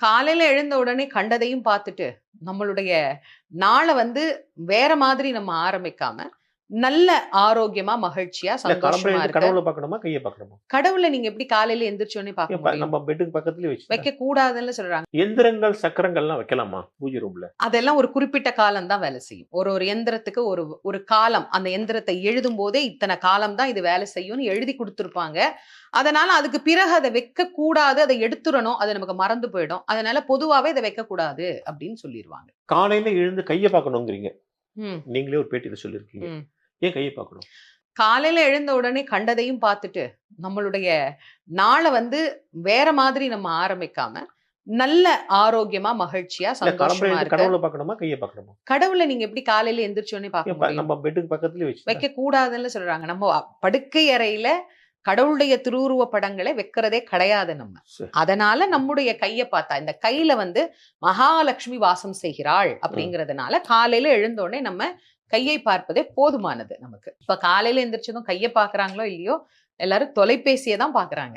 காலையில எழுந்த உடனே கண்டதையும் பார்த்துட்டு நம்மளுடைய நாளை வந்து வேற மாதிரி நம்ம ஆரம்பிக்காம நல்ல ஆரோக்கியமா மகிழ்ச்சியா சந்தோஷமா கடவுளை பார்க்கணுமா கையை பார்க்கணுமா? கடவுளை நீங்க எப்படி காலையில எந்திரிச்ச உடனே பார்க்க முடியும்? நம்ம பெட்டுக்கு வச்சு வைக்க கூடாதுன்னு சொல்றாங்க. எந்திரங்கள் சக்கரங்கள்லாம் வைக்கலாமா பூஜை ரூம்ல அதெல்லாம் ஒரு குறிப்பிட்ட காலம் தான் வேலை செய்யும். ஒரு ஒரு எந்திரத்துக்கு ஒரு ஒரு காலம். அந்த எந்திரத்தை எழுதும் போதே இத்தனை காலம் தான் இது வேலை செய்யும்னு எழுதி கொடுத்துருப்பாங்க. அதனால அதுக்கு பிறகு அதை வைக்க கூடாது அதை எடுத்துடணும் அது நமக்கு மறந்து போயிடும். அதனால பொதுவாவே இதை வைக்க கூடாது அப்படின்னு சொல்லிடுவாங்க காலையில எழுந்து கையை பார்க்கணுங்கிறீங்க. ம். நீங்களே ஒரு பேட்டியில சொல்லியிருக்கீங்க. ம். ஏன் கையை பார்க்கணும்? காலையில எழுந்த உடனே கண்டதையும் பார்த்துட்டு நம்மளுடைய நாளை வந்து வேற மாதிரி நம்ம ஆரம்பிக்காம நல்ல ஆரோக்கியமா மகிழ்ச்சியா சந்தோஷமா கடவுளை பார்க்கணுமா கையை பார்க்கணுமா? கடவுளை நீங்க எப்படி காலையில எந்திரிச்ச உடனே பார்க்க ஏன் ப- முடியும்? நம்ம பெட்டுக்கு பக்கத்துலயே வச்சு வைக்க கூடாதுன்னு சொல்றாங்க. நம்ம படுக்கை அறையில கடவுளுடைய திருவுருவ படங்களை வைக்கிறதே கிடையாது நம்ம. அதனால நம்முடைய கையை பார்த்தா இந்த கையில வந்து மகாலட்சுமி வாசம் செய்கிறாள் அப்படிங்கறதுனால காலையில எழுந்த உடனே நம்ம கையை பார்ப்பதே போதுமானது நமக்கு. இப்ப காலையில எந்திரிச்சதும் கையை பாக்குறாங்களோ இல்லையோ எல்லாரும் தொலைபேசியை தான் பாக்குறாங்க